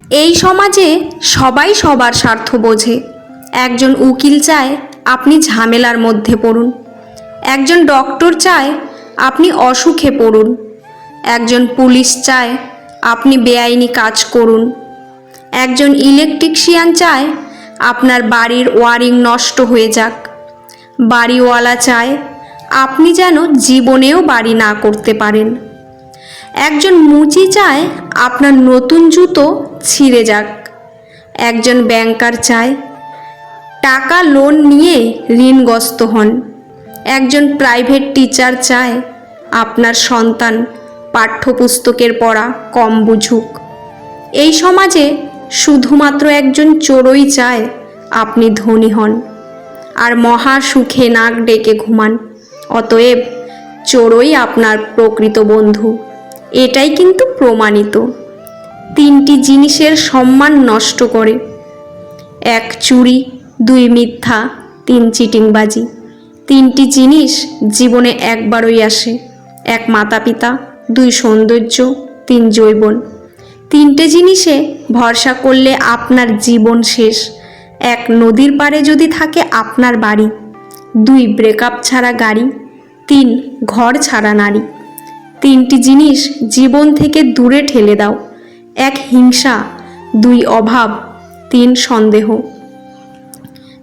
এই সমাজে সবাই সবার স্বার্থ বোঝে। একজন উকিল চায় আপনি ঝামেলার মধ্যে পড়ুন। একজন ডক্টর চায় আপনি অসুখে পড়ুন। একজন পুলিশ চায় আপনি বেআইনি কাজ করুন। একজন ইলেকট্রিশিয়ান চায় আপনার বাড়ির ওয়ারিং নষ্ট হয়ে যাক। বাড়িওয়ালা চায় আপনি যেন জীবনেও বাড়ি না করতে পারেন। একজন মুচি চায় আপনার নতুন জুতো ছিঁড়ে যাক। একজন ব্যাংকার চায় টাকা লোন নিয়ে ঋণগ্রস্ত হন। একজন প্রাইভেট টিচার চায় আপনার সন্তান পাঠ্যপুস্তকের পড়া কম বুঝুক। এই সমাজে শুধুমাত্র একজন চোরই চায় আপনি ধনী হন আর মহা সুখে নাক ডেকে ঘুমান। অতএব চোরই আপনার প্রকৃত বন্ধু। এটাই কিন্তু প্রমাণিত। তিনটি জিনিসের সম্মান নষ্ট করে। এক চুরি, দুই মিথ্যা, তিন চিটিংবাজি। তিনটি জিনিস জীবনে একবারই আসে। এক মাতা পিতা দুই সৌন্দর্য, তিন জৈবন তিনটে জিনিসে ভরসা করলে আপনার জীবন শেষ। এক নদীর পাড়ে যদি থাকে আপনার বাড়ি। দুই ব্রেকআপ ছাড়া গাড়ি। তিন ঘর ছাড়া নারী। তিনটি জিনিস জীবন থেকে দূরে ঠেলে দাও। এক, হিংসা। দুই, অভাব। তিন, সন্দেহ।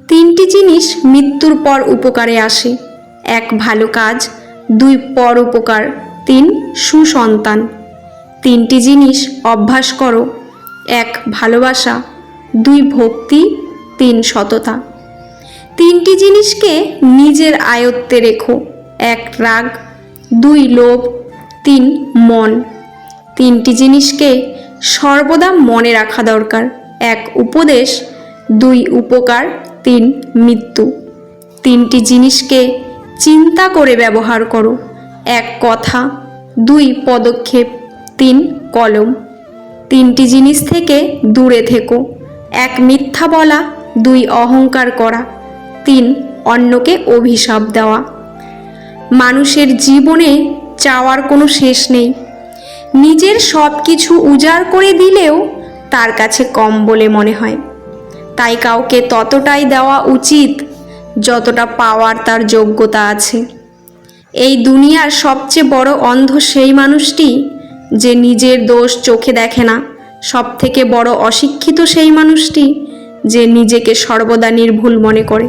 তিনটি জিনিস মৃত্যুর পর উপকারে আসে। এক, ভালো কাজ। দুই, পর উপকার। তিন, সুসন্তান। তিনটি জিনিস অভ্যাস করো। এক, ভালোবাসা। দুই, ভক্তি। তিন, সততা। তিনটি জিনিসকে নিজের আয়ত্তে রেখো। এক, রাগ। দুই, লোভ। তিন মন। তিনটি জিনিসকে সর্বদা মনে রাখা দরকার। এক উপদেশ, দুই উপকার, তিন মৃত্যু। তিনটি জিনিসকে চিন্তা করে ব্যবহার করো। এক কথা, দুই পদক্ষেপ, তিন কলম। তিনটি জিনিস থেকে দূরে থেকো। এক মিথ্যা বলা, দুই অহংকার করা। তিন অন্যকে অভিশাপ দেওয়া। মানুষের জীবনে চাওয়ার কোনো শেষ নেই। নিজের সব কিছু উজাড় করে দিলেও তার কাছে কম বলে মনে হয়। তাই কাউকে ততটাই দেওয়া উচিত যতটা পাওয়ার তার যোগ্যতা আছে। এই দুনিয়ার সবচেয়ে বড় অন্ধ সেই মানুষটি যে নিজের দোষ চোখে দেখে না। সব থেকে বড় অশিক্ষিত সেই মানুষটি যে নিজেকে সর্বদা নির্ভুল মনে করে।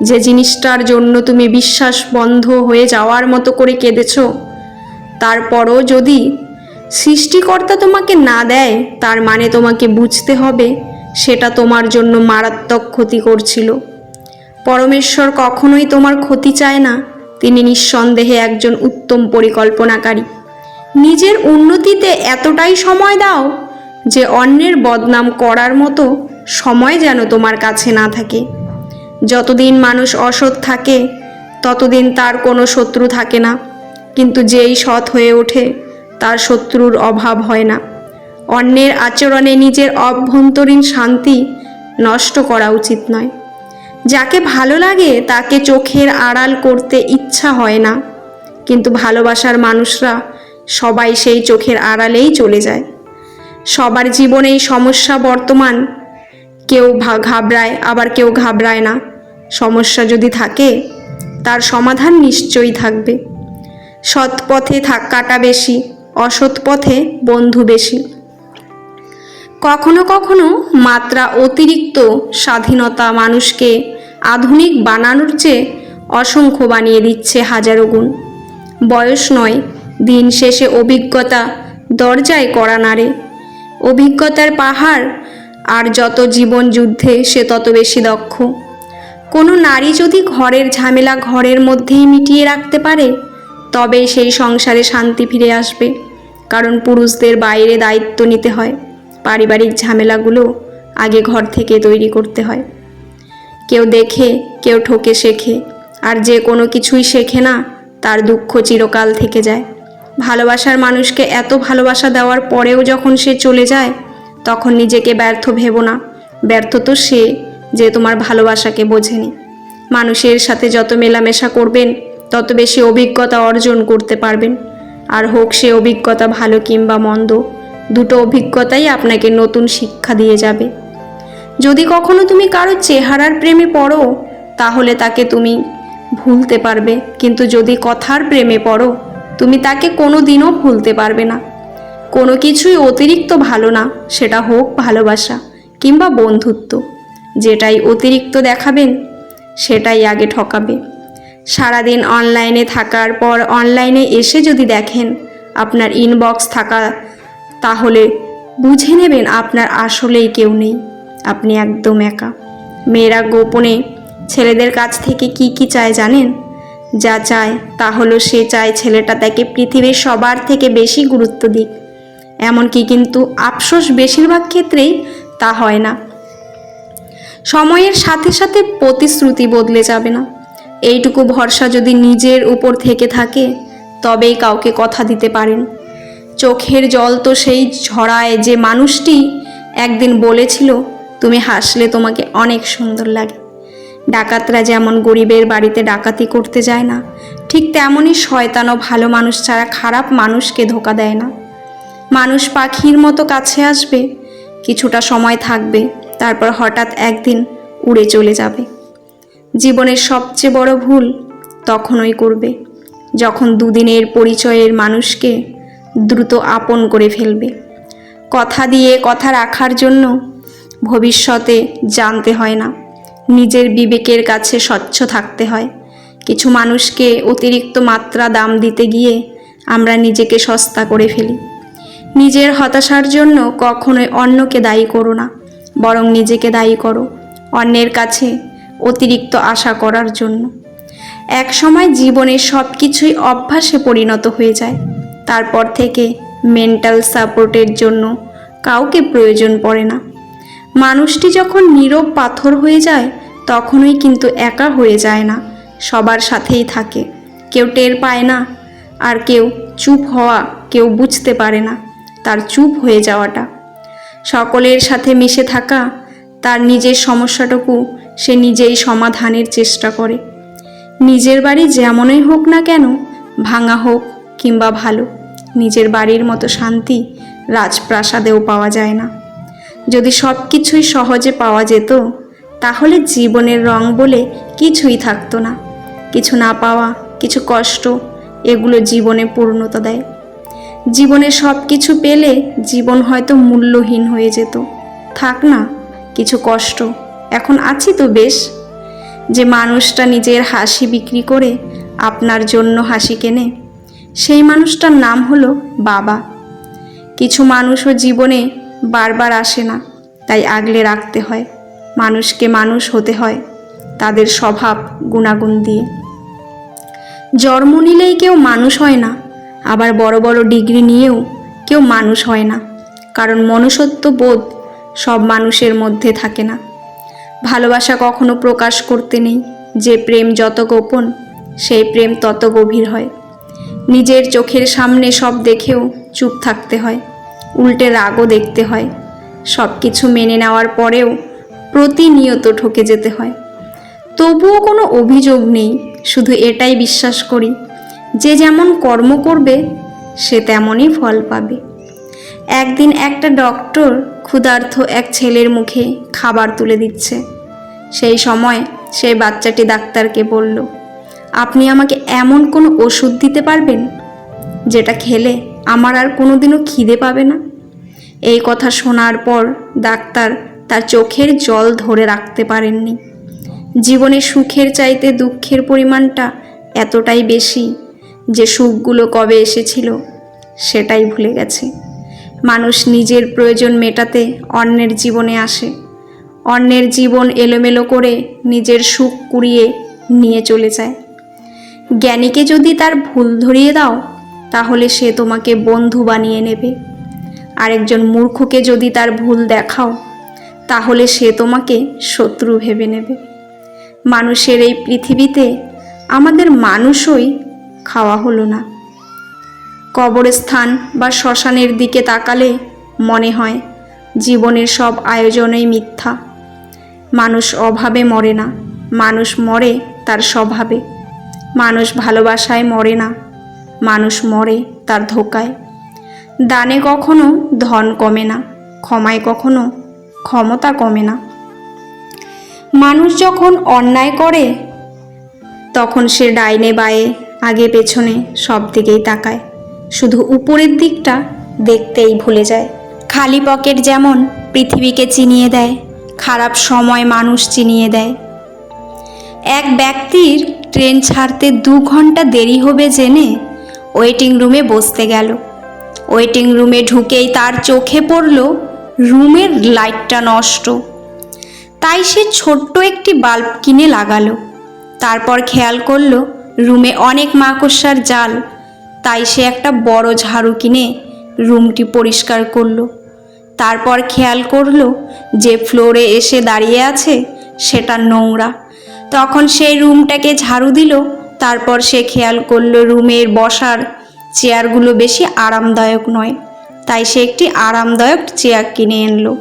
যে জিনিসটার জন্য তুমি বিশ্বাস বন্ধ হয়ে যাওয়ার মতো করে কেঁদেছ, তারপরও যদি সৃষ্টিকর্তা তোমাকে না দেয়, তার মানে তোমাকে বুঝতে হবে সেটা তোমার জন্য মারাত্মক ক্ষতি করছিল। পরমেশ্বর কখনোই তোমার ক্ষতি চায় না, তিনি নিঃসন্দেহে একজন উত্তম পরিকল্পনাকারী। নিজের উন্নতিতে এতটাই সময় দাও যে অন্যের বদনাম করার মতো সময় যেন তোমার কাছে না থাকে। যতদিন মানুষ অসৎ থাকে, ততদিন তার কোনো শত্রু থাকে না। কিন্তু যেই সৎ হয়ে ওঠে, তার শত্রুর অভাব হয় না। অন্যের আচরণে নিজের অভ্যন্তরীণ শান্তি নষ্ট করা উচিত নয়। যাকে ভালো লাগে, তাকে চোখের আড়াল করতে ইচ্ছা হয় না। কিন্তু ভালোবাসার মানুষরা সবাই সেই চোখের আড়ালেই চলে যায়। সবার জীবনেই সমস্যা বর্তমান। কেউ ঘাবড়ায়, আবার কেউ ঘাবড়ায় না। সমস্যা যদি থাকে, তার সমাধান নিশ্চয়ই থাকবে। সৎ পথে থাকাটা বেশি, অসৎ পথে বন্ধু বেশি। কখনো কখনো মাত্রা অতিরিক্ত স্বাধীনতা মানুষকে আধুনিক বানানোর চেয়ে অসংখ্য বানিয়ে দিচ্ছে হাজারো গুণ। বয়স নয়, দিন শেষে অভিজ্ঞতা দরজায় করা নাড়ে। অভিজ্ঞতার পাহাড়, আর যত জীবন যুদ্ধে সে তত বেশি দক্ষ। কোনো নারী যদি ঘরের ঝামেলা ঘরের মধ্যেই মিটিয়ে রাখতে পারে তবে সেই সংসারে শান্তি ফিরে আসবে। কারণ পুরুষদের বাইরে দায়িত্ব নিতে হয়। পারিবারিক ঝামেলাগুলো আগে ঘর থেকে তৈরি করতে হয়। কেউ দেখে, কেউ ঠকে শেখে। আর যে কোনো কিছুই শেখে না, তার দুঃখ চিরকাল থেকে যায়। ভালোবাসার মানুষকে এত ভালোবাসা দেওয়ার পরেও যখন সে চলে যায়, তখন নিজেকে ব্যর্থ ভেবো না। ব্যর্থ তো সে। যে তোমার ভালোবাসাকে বোঝেনি। মানুষের সাথে যত মেলামেশা করবেন, তত বেশি অভিজ্ঞতা অর্জন করতে পারবেন। আর হোক সে অভিজ্ঞতা ভালো কিংবা মন্দ, দুটো অভিজ্ঞতাই আপনাকে নতুন শিক্ষা দিয়ে যাবে। যদি কখনো তুমি কারও চেহারার প্রেমে পড়ো, তাহলে তাকে তুমি ভুলতে পারবে। কিন্তু যদি কথার প্রেমে পড়ো, তুমি তাকে কোনো দিনও ভুলতে পারবে না। কোনো কিছুই অতিরিক্ত ভালো না, সেটা হোক ভালোবাসা কিংবা বন্ধুত্ব। যেটাই অতিরিক্ত দেখাবেন, সেটাই আগে ঠকাবে। সারাদিন অনলাইনে থাকার পর অনলাইনে এসে যদি দেখেন আপনার ইনবক্স থাকা, তাহলে বুঝে নেবেন আপনার আসলেই কেউ নেই। আপনি একদম একা। মেয়েরা গোপনে ছেলেদের কাছ থেকে কি কি চায় জানেন? যা চায়, তা হলো সে চায় ছেলেটা তাকে পৃথিবীর সবার থেকে বেশি গুরুত্ব দিক। এমনকি কিন্তু আফসোস বেশিরভাগ ক্ষেত্রেই তা হয় না। সময়ের সাথে সাথে প্রতিশ্রুতি বদলে যাবে না। এইটুকু ভরসা যদি নিজের উপর থেকে থাকে, তবেই কাউকে কথা দিতে পারেন। চোখের জল তো সেই ঝরায় যে মানুষটি একদিন বলেছিল, তুমি হাসলে তোমাকে অনেক সুন্দর লাগে। ডাকাতরা যেমন গরিবের বাড়িতে ডাকাতি করতে যায় না, ঠিক তেমনই শয়তানও ভালো মানুষ ছাড়া খারাপ মানুষকে ধোকা দেয় না। মানুষ পাখির মতো কাছে আসবে, কিছুটা সময় থাকবে তারপর হঠাৎ একদিন উড়ে চলে যাবে। জীবনের সবচেয়ে বড় ভুল তখনই করবে, যখন দুদিনের পরিচয়ের মানুষকে দ্রুত আপন করে ফেলবে। কথা দিয়ে কথা রাখার জন্য ভবিষ্যতে জানতে হয় না, নিজের বিবেকের কাছে স্বচ্ছ থাকতে হয়। কিছু মানুষকে অতিরিক্ত মাত্রা দাম দিতে গিয়ে আমরা নিজেকে সস্তা করে ফেলি। নিজের হতাশার জন্য কখনোই অন্যকে দায়ী করো না। বরং নিজেকে দায়ী করো অন্যের কাছে অতিরিক্ত আশা করার জন্য। এক সময় জীবনের সব কিছুই অভ্যাসে পরিণত হয়ে যায়। তারপর থেকে মেন্টাল সাপোর্টের জন্য কাউকে প্রয়োজন পড়ে না। মানুষটি যখন নীরব পাথর হয়ে যায়, তখনই কিন্তু একা হয়ে যায় না, সবার সাথেই থাকে। কেউ টের পায় না, আর কেউ চুপ হওয়া কেউ বুঝতে পারে না, তার চুপ হয়ে যাওয়াটা। সকলের সাথে মিশে থাকা, তার নিজের সমস্যাটুকু সে নিজেই সমাধানের চেষ্টা করে। নিজের বাড়ি যেমনই হোক না কেন, ভাঙা হোক কিংবা ভালো, নিজের বাড়ির মতো শান্তি রাজপ্রাসাদেও পাওয়া যায় না। যদি সব কিছুই সহজে পাওয়া যেত, তাহলে জীবনের রং বলে কিছুই থাকতো না। কিছু না পাওয়া, কিছু কষ্ট, এগুলো জীবনে পূর্ণতা দেয়। জীবনে সব কিছু পেলে জীবন হয়তো মূল্যহীন হয়ে যেত। থাক না, কিছু কষ্ট। এখন আছি তো বেশ। যে মানুষটা নিজের হাসি বিক্রি করে আপনার জন্য হাসি কেনে, সেই মানুষটার নাম হলো বাবা। কিছু মানুষও জীবনে বারবার আসে না, তাই আগলে রাখতে হয়। মানুষকে মানুষ হতে হয় তাদের স্বভাব, গুণাগুণ দিয়ে। জন্ম নিলেই কেউ মানুষ হয় না আবার বড় বড় ডিগ্রি নিয়েও কেউ মানুষ হয় না। কারণ মনুষ্যত্ব বোধ সব মানুষের মধ্যে থাকে না। ভালোবাসা কখনো প্রকাশ করতে নেই। যে প্রেম যত গোপন, সেই প্রেম তত গভীর হয়। নিজের চোখের সামনে সব দেখেও চুপ থাকতে হয়। উল্টে রাগও দেখতে হয়। সব কিছু মেনে নেওয়ার পরেও প্রতিনিয়ত ঠকে যেতে হয়। তবুও কোনো অভিযোগ নেই। শুধু এটাই বিশ্বাস করি যে যেমন কর্ম করবে, সে তেমনই ফল পাবে। একদিন একটা ডক্টর ক্ষুধার্থ এক ছেলের মুখে খাবার তুলে দিচ্ছে। সেই সময় সেই বাচ্চাটি ডাক্তারকে বলল, আপনি আমাকে এমন কোনো ওষুধ দিতে পারবেন, যেটা খেলে আমার আর কোনোদিনও খিদে পাবে না? এই কথা শোনার পর ডাক্তার তার চোখের জল ধরে রাখতে পারেননি। জীবনে সুখের চাইতে দুঃখের পরিমাণটা এতটাই বেশি যে সুখগুলো কবে এসেছিল, সেটাই ভুলে গেছে। মানুষ নিজের প্রয়োজন মেটাতে অন্যের জীবনে আসে। অন্যের জীবন এলোমেলো করে নিজের সুখ কুড়িয়ে নিয়ে চলে যায়। জ্ঞানীকে যদি তার ভুল ধরিয়ে দাও, তাহলে সে তোমাকে বন্ধু বানিয়ে নেবে। আরেকজন মূর্খকে যদি তার ভুল দেখাও, তাহলে সে তোমাকে শত্রু ভেবে নেবে। মানুষের এই পৃথিবীতে আমাদের মানুষই খাওয়া হলো না। কবরস্থান বা শ্মশানের দিকে তাকালে মনে হয় জীবনের সব আয়োজনেই মিথ্যা। মানুষ অভাবে মরে না, মানুষ মরে তার স্বভাবে। মানুষ ভালোবাসায় মরে না, মানুষ মরে তার ধোকায়। দানে কখনো ধন কমে না, ক্ষমায় কখনো ক্ষমতা কমে না। মানুষ যখন অন্যায় করে, তখন সে ডাইনে বায়ে আগে পেছনে সব দিকেই তাকায়। শুধু উপরের দিকটা দেখতেই ভুলে যায়। খালি পকেট যেমন পৃথিবীকে চিনিয়ে দেয়, খারাপ সময় মানুষ চিনিয়ে দেয়। এক ব্যক্তির ট্রেন ছাড়তে দু ঘণ্টা দেরি হবে জেনে ওয়েটিং রুমে বসতে গেল। ওয়েটিং রুমে ঢুকেই তার চোখে পড়ল রুমের লাইটটা নষ্ট। তাই সে ছোট্ট একটি বাল্ব কিনে লাগালো। তারপর খেয়াল করল রুমে অনেক মাকড়সার জাল। তাই সে একটা বড় ঝাড়ু কিনে রুমটি পরিষ্কার করল। তারপর খেয়াল করল যে ফ্লোরে এসে দাঁড়িয়ে আছে সেটা নোংরা। তখন সেই রুমটাকে ঝাড়ু দিল, তারপর সে খেয়াল করল রুমের বসার চেয়ারগুলো বেশি আরামদায়ক নয়। তাই সে একটি আরামদায়ক চেয়ার কিনে আনলো।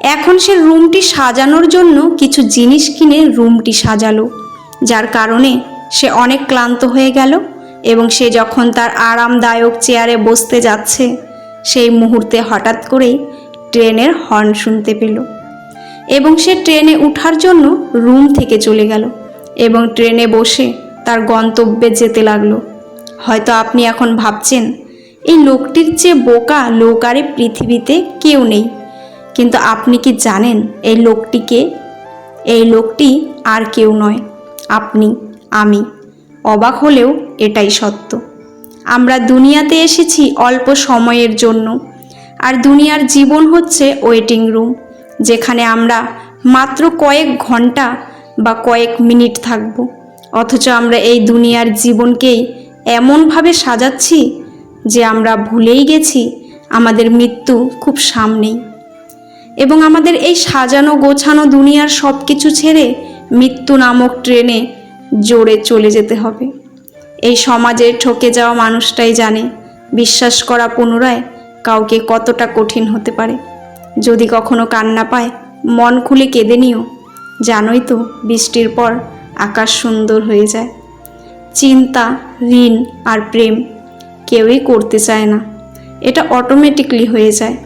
এখন সে রুমটি সাজানোর জন্য কিছু জিনিস কিনে রুমটি সাজালো, যার কারণে সে অনেক ক্লান্ত হয়ে গেল এবং সে যখন তার আরামদায়ক চেয়ারে বসতে যাচ্ছে, সেই মুহূর্তে হঠাৎ করেই ট্রেনের হর্ন শুনতে পেল এবং সে ট্রেনে ওঠার জন্য রুম থেকে চলে গেল এবং ট্রেনে বসে তার গন্তব্যে যেতে লাগল। হয়তো আপনি এখন ভাবছেন, এই লোকটির চেয়ে বোকা লোক আরে পৃথিবীতে কেউ নেই। কিন্তু আপনি কি জানেন, এই লোকটিকে, এই লোকটি আর কেউ নয়, আপনি। আমি। অবাক হলেও এটাই সত্য। আমরা দুনিয়াতে এসেছি অল্প সময়ের জন্য। আর দুনিয়ার জীবন হচ্ছে ওয়েটিং রুম, যেখানে আমরা মাত্র কয়েক ঘণ্টা বা কয়েক মিনিট থাকব। অথচ আমরা এই দুনিয়ার জীবনকেই এমনভাবে সাজাচ্ছি যে আমরা ভুলেই গেছি আমাদের মৃত্যু খুব সামনেই। এবং আমাদের এই সাজানো গোছানো দুনিয়ার সব কিছু ছেড়ে মৃত্যু নামক ট্রেনে জোরে চলে যেতে হবে। এই সমাজে ঠকে যাওয়া মানুষটাই জানে, বিশ্বাস করা পুনরায় কাউকে কতটা কঠিন হতে পারে। যদি কখনো কান্না পায়, মন খুলে কেঁদে নিও। জানোই তো, বৃষ্টির পর আকাশ সুন্দর হয়ে যায়। চিন্তা, ঋণ আর প্রেম কেউই করতে চায় না। এটা অটোমেটিকলি হয়ে যায়।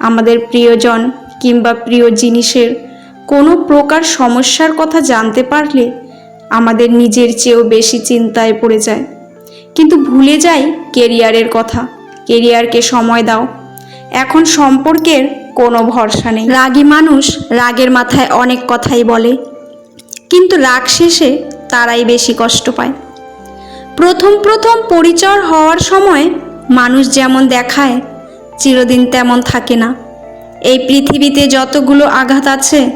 আমাদের প্রিয়জন কিংবা প্রিয় জিনিসের কোনো প্রকার সমস্যার কথা জানতে পারলে আমাদের নিজের চেয়েও বেশি চিন্তায় পড়ে যায়। কিন্তু ভুলে যাই কেরিয়ারের কথা। কেরিয়ারকে সময় দাও। এখন সম্পর্কের কোনো ভরসা নেই। রাগী মানুষ রাগের মাথায় অনেক কথাই বলে। কিন্তু রাগ শেষে তারাই বেশি কষ্ট পায়। প্রথম প্রথম পরিচয় হওয়ার সময় মানুষ যেমন দেখায়, চিরদিন তেমন থাকে না। এই পৃথিবীতে যতগুলো আঘাত আছে,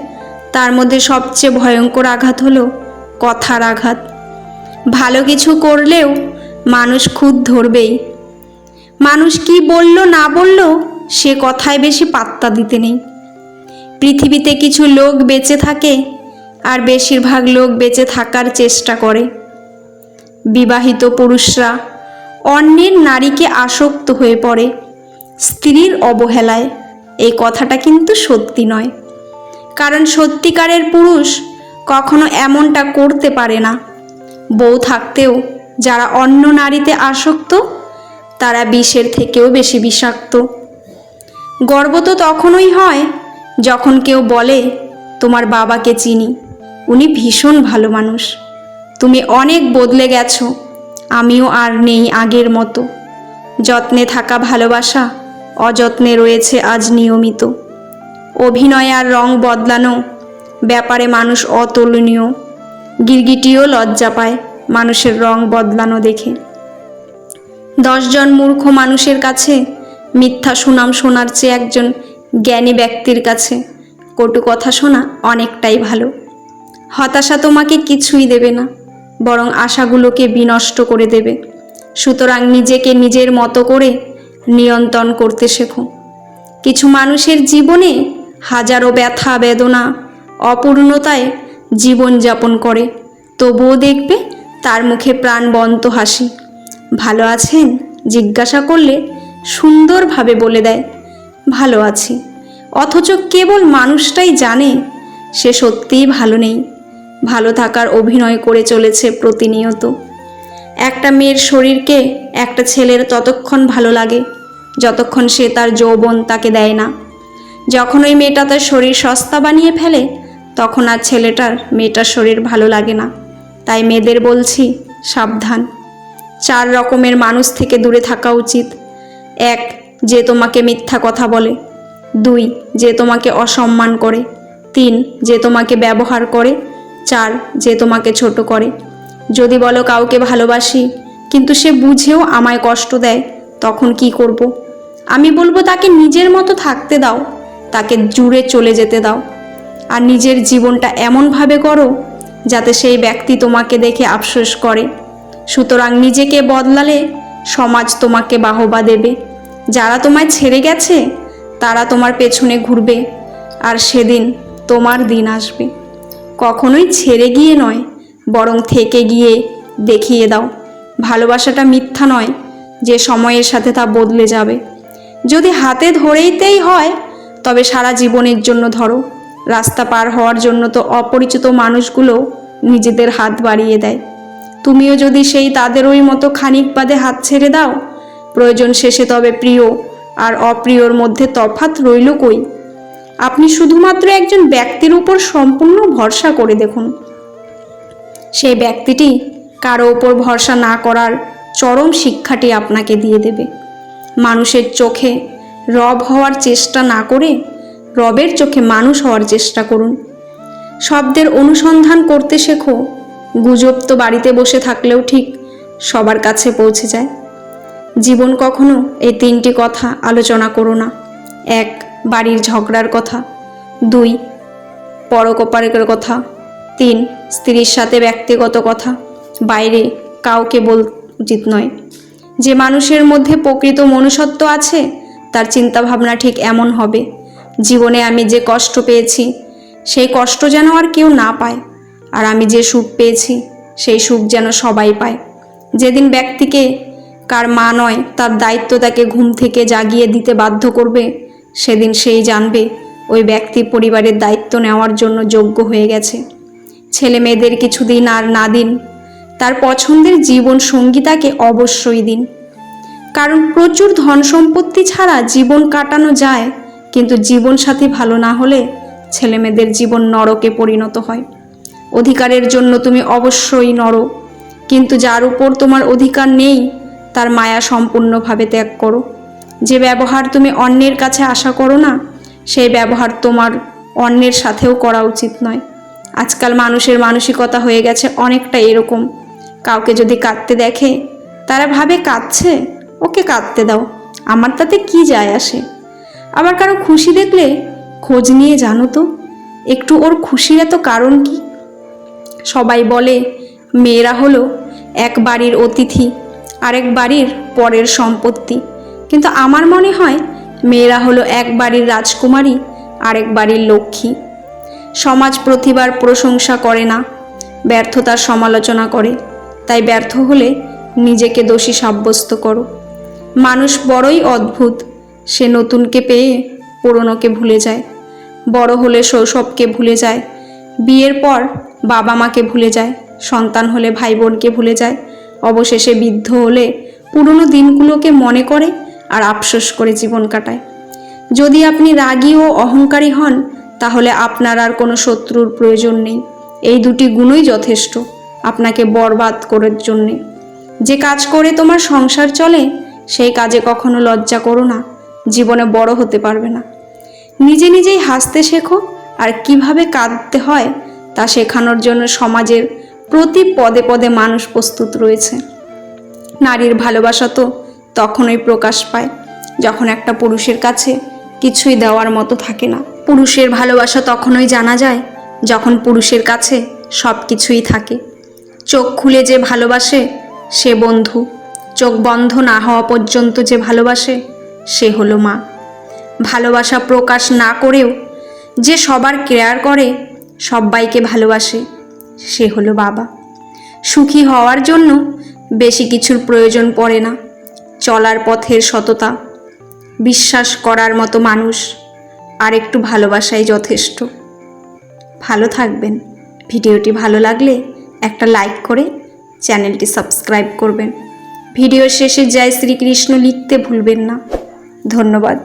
তার মধ্যে সবচেয়ে ভয়ঙ্কর আঘাত হলো কথার আঘাত। ভালো কিছু করলেও মানুষ খুদ ধরবেই। মানুষ কি বলল না বলল সে কথায় বেশি পাত্তা দিতে নেই। পৃথিবীতে কিছু লোক বেঁচে থাকে আর বেশিরভাগ লোক বেঁচে থাকার চেষ্টা করে। বিবাহিত পুরুষরা অন্যের নারীকে আসক্ত হয়ে পড়ে। স্ত্রীর অবহেলায়। এই কথাটা কিন্তু সত্যি নয়। কারণ সত্যিকারের পুরুষ কখনো এমনটা করতে পারে না। বউ থাকতেও যারা অন্য নারীতে আসক্ত, তারা বিষের থেকেও বেশি বিষাক্ত। গর্ব তো তখনই হয় যখন কেউ বলে, তোমার বাবাকে চিনি, উনি ভীষণ ভালো মানুষ। তুমি অনেক বদলে গেছো, আমিও আর নেই আগের মতো। যত্নে থাকা ভালোবাসা, অযত্নে রয়েছে আজ নিয়মিত। অভিনয় আর রং বদলানো ব্যাপারে মানুষ অতুলনীয়। গিরগিটিও লজ্জা পায় মানুষের রং বদলানো দেখে। দশজন মূর্খ মানুষের কাছে মিথ্যা সুনাম শোনার চেয়ে একজন জ্ঞানী ব্যক্তির কাছে কটু কথা শোনা অনেকটাই ভালো। হতাশা তোমাকে কিছুই দেবে না, বরং আশাগুলোকে বিনষ্ট করে দেবে। সুতরাং নিজেকে নিজের মতো করে নিয়ন্ত্রণ করতে শেখো। কিছু মানুষের জীবনে হাজারো ব্যথা, বেদনা অপূর্ণতায় জীবনযাপন করে। তবুও দেখবে তার মুখে প্রাণবন্ত হাসি। ভালো আছেন? জিজ্ঞাসা করলে সুন্দরভাবে বলে দেয়, ভালো আছি। অথচ কেবল মানুষটাই জানে সে সত্যিই ভালো নেই। ভালো থাকার অভিনয় করে চলেছে প্রতিনিয়ত। একটা মেয়ের শরীরকে একটা ছেলের ততক্ষণ ভালো লাগে, যতক্ষণ সে তার যৌবন তাকে দেয় না। যখন ওই মেয়েটা তার শরীর সস্তা বানিয়ে ফেলে তখন আর ছেলেটার, মেয়েটার শরীর ভালো লাগে না। তাই মেয়েদের বলছি, সাবধান। চার রকমের মানুষ থেকে দূরে থাকা উচিত। এক, যে তোমাকে মিথ্যা কথা বলে। দুই, যে তোমাকে অসম্মান করে। তিন, যে তোমাকে ব্যবহার করে। চার, যে তোমাকে ছোট করে। যদি বলো কাউকে ভালোবাসি, কিন্তু সে বুঝেও আমায় কষ্ট দেয়, তখন কি করব। আমি বলব তাকে নিজের মতো থাকতে দাও। তাকে জুড়ে চলে যেতে দাও। আর নিজের জীবনটা এমনভাবে করো যাতে সেই ব্যক্তি তোমাকে দেখে আফসোস করে। সুতরাং নিজেকে বদলালে সমাজ তোমাকে বাহবা দেবে। যারা তোমায় ছেড়ে গেছে, তারা তোমার পেছনে ঘুরবে আর সেদিন তোমার দিন আসবে। কখনোই ছেড়ে গিয়ে নয়, বরং থেকে গিয়ে দেখিয়ে দাও। ভালোবাসাটা মিথ্যা নয় যে সময়ের সাথে তা বদলে যাবে। যদি হাতে ধরেইতেই হয়, তবে সারা জীবনের জন্য ধরো। রাস্তা পার হওয়ার জন্য তো অপরিচিত মানুষগুলো নিজেদের হাত বাড়িয়ে দেয়। তুমিও যদি সেই তাদের ওই মতো খানিক বাদে হাত ছেড়ে দাও, প্রয়োজন শেষে তবে প্রিয় আর অপ্রিয়র মধ্যে তফাৎ রইল কই? আপনি শুধুমাত্র একজন ব্যক্তির উপর সম্পূর্ণ ভরসা করে দেখুন। সেই ব্যক্তিটি কারও ওপর ভরসা না করার চরম শিক্ষাটি আপনাকে দিয়ে দেবে। মানুষের চোখে রব হওয়ার চেষ্টা না করে রবের চোখে মানুষ হওয়ার চেষ্টা করুন। শব্দের অনুসন্ধান করতে শেখো। গুজব তো বাড়িতে বসে থাকলেও ঠিক সবার কাছে পৌঁছে যায়। জীবন কখনো এই তিনটি কথা আলোচনা করো না। এক, বাড়ির ঝগড়ার কথা। দুই পরকপারের কথা। তিন, স্ত্রীর সাথে ব্যক্তিগত কথা। বাইরে কাউকে বল উচিত নয়। যে মানুষের মধ্যে প্রকৃত মনুষ্যত্ব আছে, তার চিন্তাভাবনা ঠিক এমন হবে। জীবনে আমি যে কষ্ট পেয়েছি, সেই কষ্ট যেন আর কেউ না পায়। আর আমি যে সুখ পেয়েছি, সেই সুখ যেন সবাই পায়। যেদিন ব্যক্তিকে কার মা নয়, তার দায়িত্ব তাকে ঘুম থেকে জাগিয়ে দিতে বাধ্য করবে, সেদিন সেই জানবে ওই ব্যক্তি পরিবারের দায়িত্ব নেওয়ার জন্য যোগ্য হয়ে গেছে। ছেলে মেয়েদের কিছুদিন আর না দিন, তার পছন্দের জীবন সঙ্গী তাকে অবশ্যই দিন। কারণ প্রচুর ধন সম্পত্তি ছাড়া জীবন কাটানো যায় কিন্তু জীবনসাথী ভালো না হলে ছেলেমেয়েদের জীবন নরকে পরিণত হয়। অধিকারের জন্য তুমি অবশ্যই নর, কিন্তু যার উপর তোমার অধিকার নেই, তার মায়া সম্পূর্ণভাবে ত্যাগ করো। যে ব্যবহার তুমি অন্যের কাছে আশা করো না, সেই ব্যবহার তোমার অন্যের সাথেও করা উচিত নয়। আজকাল মানুষের মানসিকতা হয়ে গেছে অনেকটা এরকম। কাউকে যদি কাঁদতে দেখে, তারা ভাবে কাঁদছে, ওকে কাঁদতে দাও, আমার তাতে কি যায় আসে? আবার কারও খুশি দেখলে খোঁজ নিয়ে জানো তো, একটু ওর খুশির এত কারণ কি? সবাই বলে, মেয়েরা হলো এক বাড়ির অতিথি, আরেক বাড়ির পরের সম্পত্তি। কিন্তু আমার মনে হয়, মেয়েরা হলো এক বাড়ির রাজকুমারী, আরেক বাড়ির লক্ষ্মী। সমাজ প্রতিবার প্রশংসা করে না, ব্যর্থতার সমালোচনা করে। তাই ব্যর্থ হলে নিজেকে দোষী সাব্যস্ত করো। মানুষ বড়ই অদ্ভুত। সে নতুনকে পেয়ে পুরনোকে ভুলে যায়। বড় হলে শৈশবকে ভুলে যায়। বিয়ের পর বাবা মাকে ভুলে যায়। সন্তান হলে ভাই বোনকে ভুলে যায়। অবশেষে বৃদ্ধ হলে পুরনো দিনগুলোকে মনে করে আর আফসোস করে জীবন কাটায়। যদি আপনি রাগী ও অহংকারী হন, তাহলে আপনার আর কোনো শত্রুর প্রয়োজন নেই। এই দুটি গুণই যথেষ্ট আপনাকে বরবাদ করার জন্যে। যে কাজ করে তোমার সংসার চলে, সেই কাজে কখনো লজ্জা করো না। জীবনে বড় হতে পারবে না। নিজে নিজেই হাসতে শেখো আর কীভাবে কাঁদতে হয় তা শেখানোর জন্য সমাজের প্রতি পদে পদে মানুষ প্রস্তুত রয়েছে। নারীর ভালোবাসা তো তখনই প্রকাশ পায় যখন একটা পুরুষের কাছে কিছুই দেওয়ার মতো থাকে না। পুরুষের ভালোবাসা তখনই জানা যায় যখন পুরুষের কাছে সব কিছুই থাকে। চোখ খুলে যে ভালোবাসে সে বন্ধু, চোখ বন্ধ না হওয়া পর্যন্ত যে ভালোবাসে সে হলো মা। ভালোবাসা প্রকাশ না করেও যে সবার কেয়ার করে সবাইকে ভালোবাসে, সে হলো বাবা। সুখী হওয়ার জন্য বেশি কিছুর প্রয়োজন পড়ে না। চলার পথের সততা, বিশ্বাস করার মতো মানুষ আর একটু ভালোবাসাই যথেষ্ট। ভালো থাকবেন। ভিডিওটি ভালো লাগলে একটা লাইক করে চ্যানেলটি সাবস্ক্রাইব করবেন। ভিডিও শেষে জয় শ্রীকৃষ্ণ লিখতে ভুলবেন না। ধন্যবাদ।